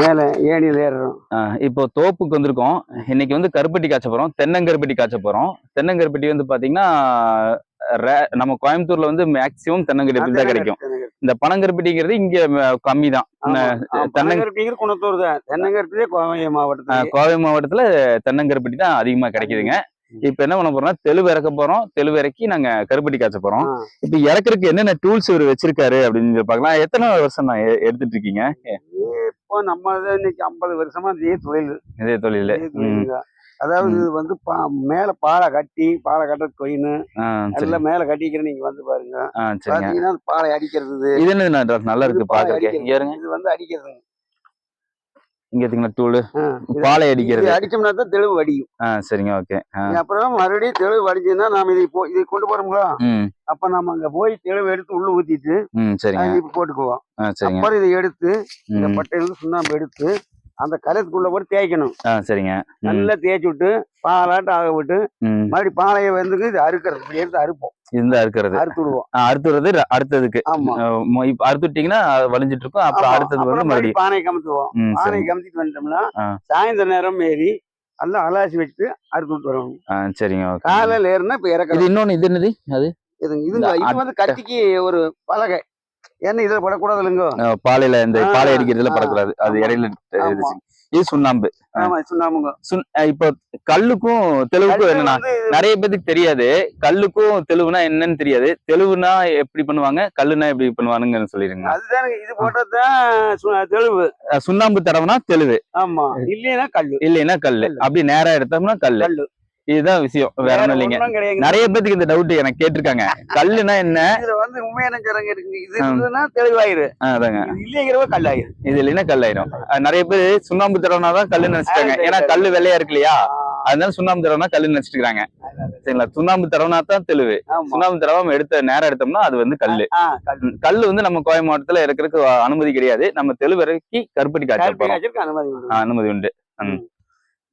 மேலே ஏணியில் ஏறுறோம். இப்போ தோப்புக்கு வந்திருக்கோம். இன்னைக்கு வந்து கருப்பட்டி காய்ச்ச போறோம். தென்னங்கருப்பட்டி காய்ச்ச போறோம். தென்னங்கருப்பட்டி வந்து பாத்தீங்கன்னா rare- நம்ம கோயம்புத்தூர்ல வந்து மேக்சிமம் தென்னங்கருப்பட்டி தான் கிடைக்கும். இந்த பனங்கருப்பட்டிங்கிறது இங்க கம்மி தான் குணத்தூர் தான் தென்னங்கருப்பிலே கோவை மாவட்டத்தில் கோவை மாவட்டத்துல தென்னங்கருப்பட்டி தான் அதிகமா கிடைக்குதுங்க. இப்ப என்ன பண்ண போறோம்னா தெளிவு இறக்க போறோம். தெளிவு இறக்கி நாங்க கருப்பட்டி காய்ச்ச போறோம். இப்ப இறக்குறதுக்கு என்னென்ன டூல்ஸ் இவர் வச்சிருக்காரு அப்படின்னு பார்க்கலாம் எத்தனை வருஷம் நான் எடுத்துட்டு இருக்கீங்க? இப்போ நம்ம இன்னைக்கு ஐம்பது வருஷமா இதே தொழில். இதே தொழில். அதாவது இது வந்து பா- மேல பாலை கட்டி பாலை கட்டுற கொயின். எல்லாம் மேல கட்டிக்கிற நீங்க வந்து பாருங்க. பாத்தீங்கன்னா பாலை அடிக்கிறது. இது. என்ன நல்லா- இருக்கு இருங்க இது வந்து அடிக்கிறது. இங்க எடுத்தீங்களா இது- பாலை அடிக்கிறது. அடிச்சோம்னா தான் தெளிவு வடியும். ஆ சரிங்க ஓகே. அப்புறம் மறுபடியும் தெளிவு வடிச்சுன்னா நாம இதை போ இதை கொண்டு போறோம்ல? ம். அப்ப நம்ம அங்க போய் தெளிவு எடுத்து உள்ள ஊத்திட்டு சரிங்க. இப்ப போட்டுக்குவோம். அப்புறம் இதை எடுத்து இந்த பட்டையிலிருந்து சுண்ணாம்பு எடுத்து அந்த கலத்துக்குள்ள போட்டு தேய்க்கணும். சரிங்க. நல்லா தேய்ச்சி விட்டு பாலாட்டம் ஆக விட்டு மறுபடியும் பாலையை வந்து இது அறுக்கிறது இப்படி எடுத்து அறுப்போம். இந்த அறுக்கிறது. அறுத்து விடுவோம் ஆ, அடுத்தது ர- அடுத்ததுக்கு. அறுத்துட்டீங்கன்னா வலிஞ்சிட்டு இருக்கும். அப்புறம். அடுத்தது வந்து மறுபடியும் பானை கமுத்துவோம். பானை கமுத்திட்டு வந்துட்டோம்னா. சாயந்தர நேரம் ஏறி நல்லா அலாசி வச்சுட்டு அறுத்து விட்டு வரணும். ஆ சரிங்க காலையில ஏறுனா இப்ப இது இறக்கணும் இன்னொன்னு இது என்னது? அது? இது இதுங்க இது வந்து கத்திக்கு ஒரு பலகை. ஏன்னா இதுல படக்கூடாது இல்லைங்க? பாலையில இந்த பாலை அடிக்கிறதுல படக்கூடாது. அது. இடையில இது சுண்ணாம்பு. இப்போ கல்லுக்கும் தெளிவுக்கும் கல்லு என்னன்னா நிறைய பேருக்கு தெரியாது. கல்லுக்கும் தெளிவுனா என்னன்னு தெரியாது. தெளிவுனா எப்படி பண்ணுவாங்க கல்லுனா எப்படி பண்ணுவானுங்கன்னு சொல்லிடுங்க. அதுதானுங்க இது போட்டதுதான் அஹ் சுண்ணாம்பு தடவைனா தெளிவு. ஆமா இல்லைன்னா கல்லு. இல்லைன்னா கல்லு. கல்லு. அப்படி நேரா எடுத்தோம்னா கல்லு. இதுதான் விஷயம். வேற ஒண்ணும் இல்லைங்க. நிறைய பேத்துக்கு இந்த டவுட் எனக்கு கேட்டிருக்காங்க. கல்லுனா என்ன? இதுல வந்து உண்மையான இது. இருந்ததுன்னா தெளிவாயிரு. அதாங்க. இது இல்லைங்கிறவ கல்லாயிரு. இது இல்லைன்னா கல்லாயிரும். நிறைய பேர் சுண்ணாம்பு தடவைனா தான் கல்லுன்னு நினைச்சிட்டாங்க. ஏன்னா. கல்லு வெள்ளையா இருக்கு இல்லையா? அதனால சுண்ணாம்பு தடவைனா கல்லுன்னு நினைச்சிட்டு இருக்காங்க சரிங்களா? சுண்ணாம்பு தடவைனா தான் தெளிவு. சுண்ணாம்பு தடவை எடுத்த நேரம் எடுத்தோம்னா அது வந்து கல்லு. கல்லு கல்லு வந்து நம்ம கோயம் மாவட்டத்துல இருக்கிறதுக்கு அனுமதி கிடையாது. நம்ம தெளிவிறக்கி கருப்பட்டி காய்ச்சலுக்கு அனுமதி உண்டு.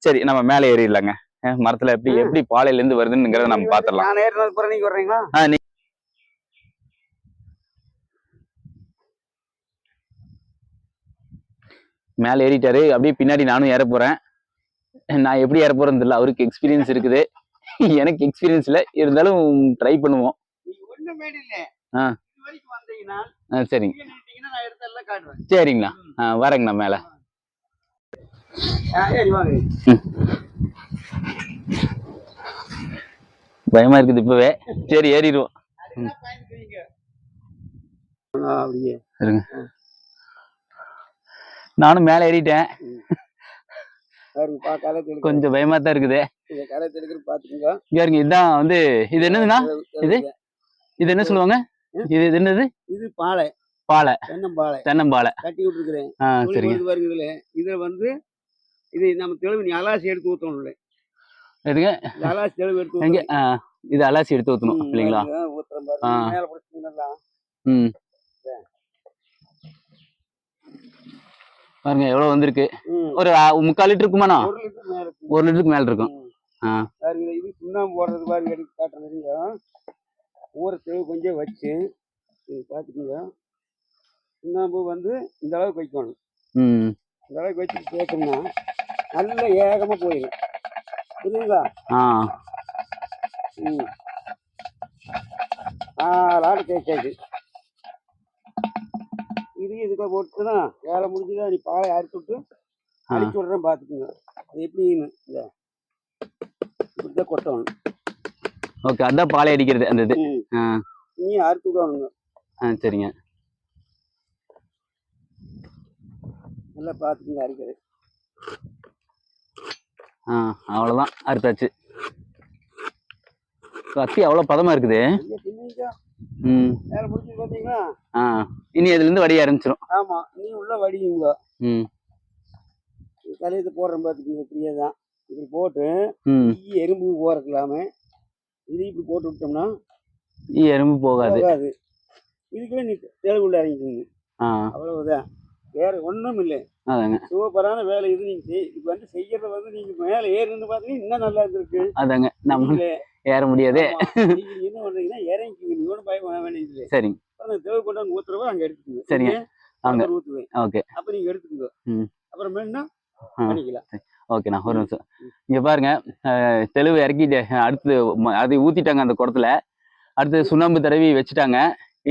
சரி நம்ம மேலே ஏறிடலாங்க. மரத்துல எப்படி. எப்படி பாலையில இருந்து வருதுங்கிறத நம்ம பாத்திரலாம் மேலே ஏறிட்டாரு. அப்படியே பின்னாடி நானும் ஏற போறேன். நான் எப்படி ஏற போறேன்னு தெரியல. அவருக்கு எக்ஸ்பீரியன்ஸ் இருக்குது. எனக்கு எக்ஸ்பீரியன்ஸ் இல்ல. இருந்தாலும் ட்ரை பண்ணுவோம். ஆ. சரிங்க. சரிங்கண்ணா. வரேங்கண்ணா மேலே ஆ, ஏறி வாங்க பயமா இருக்குது இப்பவே. சரி ஏறிடுவோம். இருங்க. நானும் மேலே ஏறிட்டேன். கொஞ்சம் பயமா தான் இருக்குது. இங்க பாருங்க இதுதான் வந்து இது என்னதுண்ணா? இது? இது என்ன சொல்லுவாங்க? இது இது என்னது? இது பாலை. பாலை. தென்னம்பாலை. தென்னம்பாலை. கட்டி விட்டுருக்கிறேன். ஆ சரிங்க. இதுல. வந்து இது நம்ம தெளிவு நீ அலாசி எடுத்து ஊத்தணும் எடுத்து எங்க? இது அலாசி எடுத்து ஊத்தணும் ம், இல்லைங்களா. ஆ. ம். பாருங்க எவ்வளவு வந்திருக்கு. ஒரு முக்கால் லிட்டர் இருக்குமாண்ணா? ஒரு லிட்டருக்கு மேல இருக்கும். ஆ. இது சுண்ணாம்பு போடுறது பாருங்க எடுத்து காட்டுறதுங்க ஊற தெளிவு கொஞ்சம் வச்சு இது பார்த்துக்கோங்க. சுண்ணாம்பு வந்து இந்த அளவுக்கு வைக்கணும். ம். இந்த அளவுக்கு வச்சு தேய்ச்சோம்னா நல்ல ஏகமா போயிடும். ஆ. ம். நாலாடு தேய்ச்சாச்சு இது இதுக்குள்ள போட்டுனா வேலை முடிஞ்சுதா நீ பாலை அறுத்து விட்டு ஆ. அடிச்சு விட்றேன் பார்த்துக்குங்க அது எப்படின்னு இந்த இப்படிதான் கொட்டணும். ஓகே அதான் பாலை அடிக்கிறது அந்த இது. ஆ. நீ அறுத்து விடணுங்க. ஆ சரிங்க. நல்லா பார்த்துக்குங்க அடிக்கிறது ஆ அவ்வளோதான் அறுத்தாச்சு. கத்தி அவ்வளோ பதமா இருக்குது. ம். ஆ இனி அதுலேருந்து வடிய ஆரம்பிச்சிடும் ஆமா நீ உள்ள வடியுங்க ம். தலையத்தை போடுறேன் பார்த்துக்குங்க இப்படியே தான். இப்படி போட்டு ஈ எறும்பு போறக்கலாம இது இப்படி போட்டு விட்டோம்னா ஈ எறும்பு போகாது. போகாது. இதுக்குள்ள நீ தெளிவு உள்ள இறங்கிக்கோங்க. ஆ. அவ்வளவுதான். வேற ஒண்ணும் இல்லை. அதாங்க. சூப்பரான வேலை இது நீங்க இது வந்து செய்யறது வந்து நீங்க மேல ஏறிருந்து பாத்தீங்கன்னா இன்னும் நல்லா இருந்திருக்கு. அதாங்க. நம்ம நீங்களே, ஏற முடியாதே. நீங்க என்ன பண்றீங்கன்னா இறங்கிக்கோங்க. நீ ஒன்றும் பயம் பண்ண வேண்டியது சரிங்க. அந்த தெளிவு கொண்டு வந்து ஊத்துறவ அங்க எடுத்துக்கோங்க. சரிங்க. அங்க. ஊத்துவேன் ஓகே. அப்ப நீங்க எடுத்துக்கோ ம். அப்புறம் வேணும்னா. பண்ணிக்கலாம். ஓகேண்ணா ஒரு நிமிஷம். இங்க பாருங்க. தெளிவு இறக்கிட்டு அடுத்து அது ஊத்திட்டாங்க அந்த குடத்துல. அடுத்து சுண்ணாம்பு தடவி வச்சுட்டாங்க.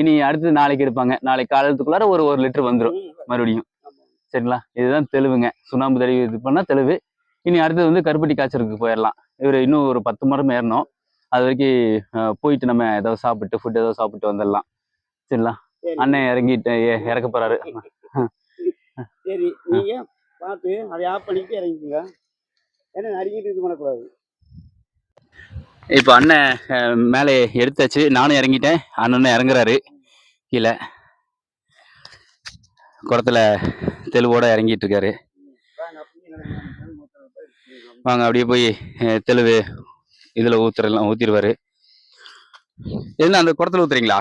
இனி அடுத்து நாளைக்கு எடுப்பாங்க. நாளைக்கு காலத்துக்குள்ளார ஒரு ஒரு லிட்டர் வந்துடும் மறுபடியும். சரிங்களா? இதுதான் தெளிவுங்க. சுண்ணாம்பு தடவி இது பண்ணா தெளிவு. இனி அடுத்தது வந்து கருப்பட்டி காய்ச்சலுக்கு போயிடலாம் இவர் இன்னும் ஒரு பத்து மரம் ஏறணும். அது வரைக்கும் போயிட்டு நம்ம ஏதாவது சாப்பிட்டு ஃபுட் ஏதாவது சாப்பிட்டு வந்துடலாம் சரிங்களா? சரி. அண்ணன் இறங்கிட்டு இறக்க போறாரு. சரி நீங்க பார்த்து அதை பண்ணிட்டு இறங்கிக்கோங்க. ஏன்னா நறுக்கிட்டு இது பண்ணக்கூடாது. இப்போ அண்ணன் மேலே எடுத்தாச்சு. நானும் இறங்கிட்டேன். அண்ணனும் இறங்குறாரு. கீழே. குளத்துல தெளிவோட இறங்கிட்டு இருக்காரு. வாங்க அப்படியே போய் தெளிவு இதுல ஊத்துறலாம் ஊத்திடுவாரு. என்ன அந்த குளத்துல ஊத்துறீங்களா?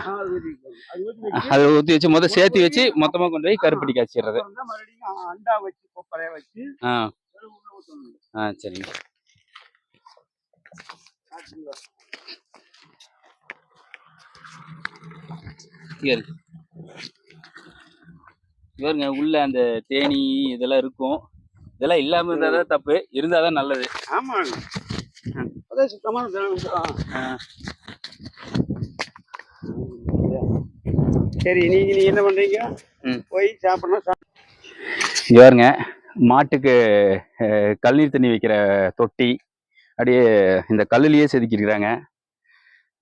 அது ஊத்தி வச்சு மொதல் சேர்த்து வச்சு மொத்தமா கொண்டு போய் கருப்பட்டி காய்ச்சிடுறது. ஆ சரிங்க. இவருங்க உள்ள அந்த தேனி இதெல்லாம் இருக்கும். இதெல்லாம் இல்லாம இருந்தாதான் தப்பு இருந்தாதான் நல்லது. ஆமாங்க. அதான் சுத்தமான. சரி நீங்க நீங்க என்ன பண்றீங்க. போய் சாப்பிடணும் பாருங்க மாட்டுக்கு அஹ், கழுநீர் தண்ணி வைக்கிற தொட்டி அப்படியே இந்த கல்லுலேயே செதுக்கிருக்கிறாங்க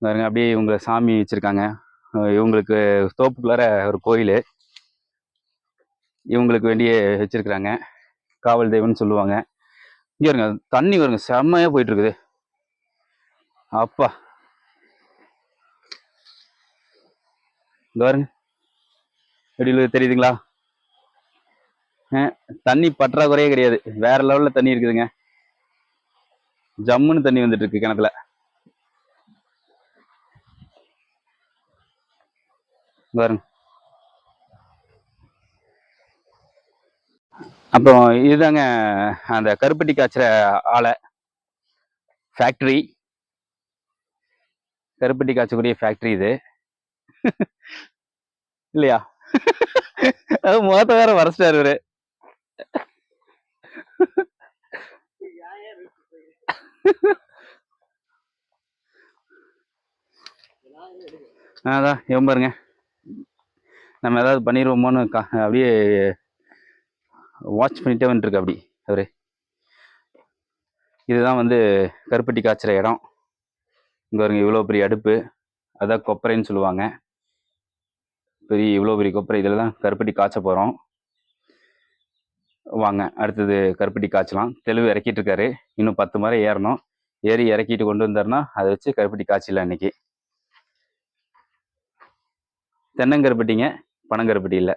பாருங்க அப்படியே இவங்க சாமி வச்சிருக்காங்க. இவங்களுக்கு தோப்புக்குள்ளார ஒரு கோயில். இவங்களுக்கு வேண்டிய வச்சுருக்குறாங்க. காவல் தெய்வம்னு சொல்லுவாங்க. இங்கே இருங்க தண்ணி வருங்க செம்மையாக போயிட்டுருக்குது. அப்பா. இங்கே வருங்க எப்படி தெரியுதுங்களா? தண்ணி பற்றாக்குறையே கிடையாது. வேற லெவலில் தண்ணி இருக்குதுங்க. ஜம்முன்னு தண்ணி வந்துட்டு இருக்கு கிணத்துல. பாருங்க. அப்புறம் இதுதாங்க அந்த கருப்பட்டி காய்ச்சிற ஆலை ஃபேக்டரி கருப்பட்டி காய்ச்சக்கூடிய ஃபேக்டரி இது. இல்லையா? அது முகத்தை வேற வரைச்சிட்டாரு இவரு. அதான் இவன் பாருங்க. நம்ம ஏதாவது பண்ணிடுவோமோன்னு கா- அப்படியே வாட்ச் பண்ணிட்டே வந்துருக்கு அப்படி அவர். இதுதான் வந்து கருப்பட்டி காய்ச்சிற இடம். இங்கே பாருங்க இவ்வளோ பெரிய அடுப்பு. அதான் கொப்பரைன்னு சொல்லுவாங்க. பெரிய இவ்வளோ பெரிய கொப்பரை. இதில் தான் கருப்பட்டி காய்ச்ச போகிறோம் வாங்க அடுத்தது கருப்பட்டி காய்ச்சலாம். தெளிவு இறக்கிட்டு இருக்காரு. இன்னும் பத்து முறை ஏறணும். ஏறி இறக்கிட்டு கொண்டு வந்தாருன்னா அதை வச்சு கருப்பட்டி காய்ச்சலாம் இன்னைக்கு. தென்னங்கருப்பட்டிங்க பனங்கருப்பட்டி இல்லை.